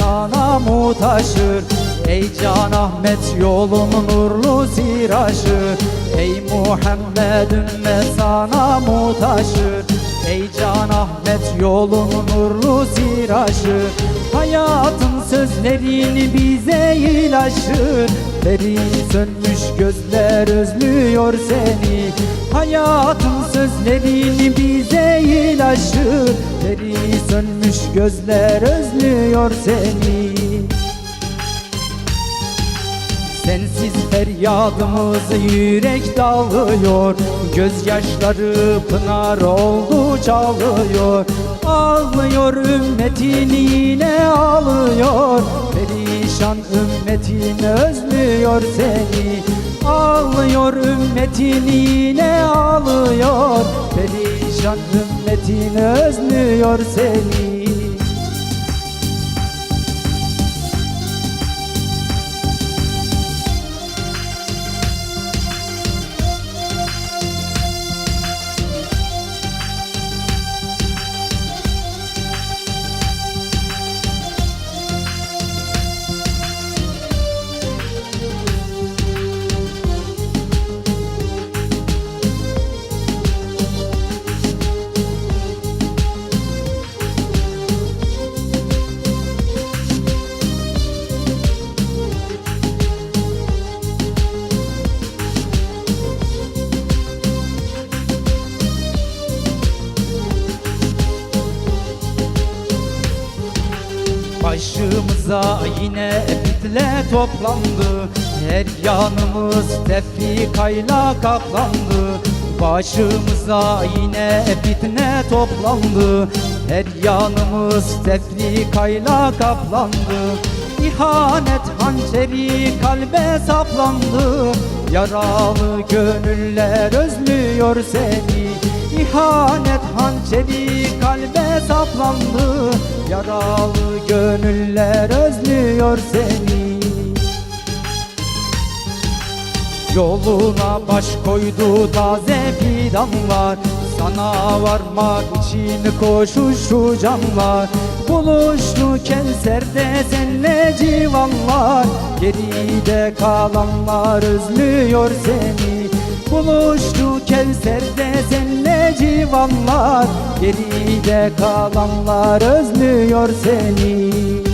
sana mutaşır Ey Can Ahmet yolun nurlu siraşı Ey Muhammed ümmet sana mutaşır Ey Can Ahmet yolun nurlu siraşı Hayatın sözlerini bize ilaçır Derin sönmüş gözler özlüyor seni. Hayatın sözlerini bize ilaçır Derin sönmüş gözler özlüyor seni. Sensiz feryadımız yürek dağılıyor. Gözyaşları pınar oldu çalıyor. Ağlıyor ümmetin yine ağlıyor. Perişan ümmetin özlüyor seni Ağlıyor ümmetin yine ağlıyor Perişan ümmetin özlüyor seni Başımıza yine fitle toplandı. Her yanımız tefrikayla kaplandı. Başımıza yine fitne toplandı. Her yanımız tefrikayla kaplandı. İhanet hançeri kalbe saplandı. Yaralı gönüller özlüyor seni İhanet hançeri kalbe saplandı. Yaralı gönüller özlüyor seni. Yoluna baş koydu taze fidanlar Sana varmak için koşuşu canlar. Buluştu Kevser'de senle civanlar. Geride kalanlar özlüyor seni Buluştu Kevser'de senle civanlar. Geride kalanlar özlüyor seni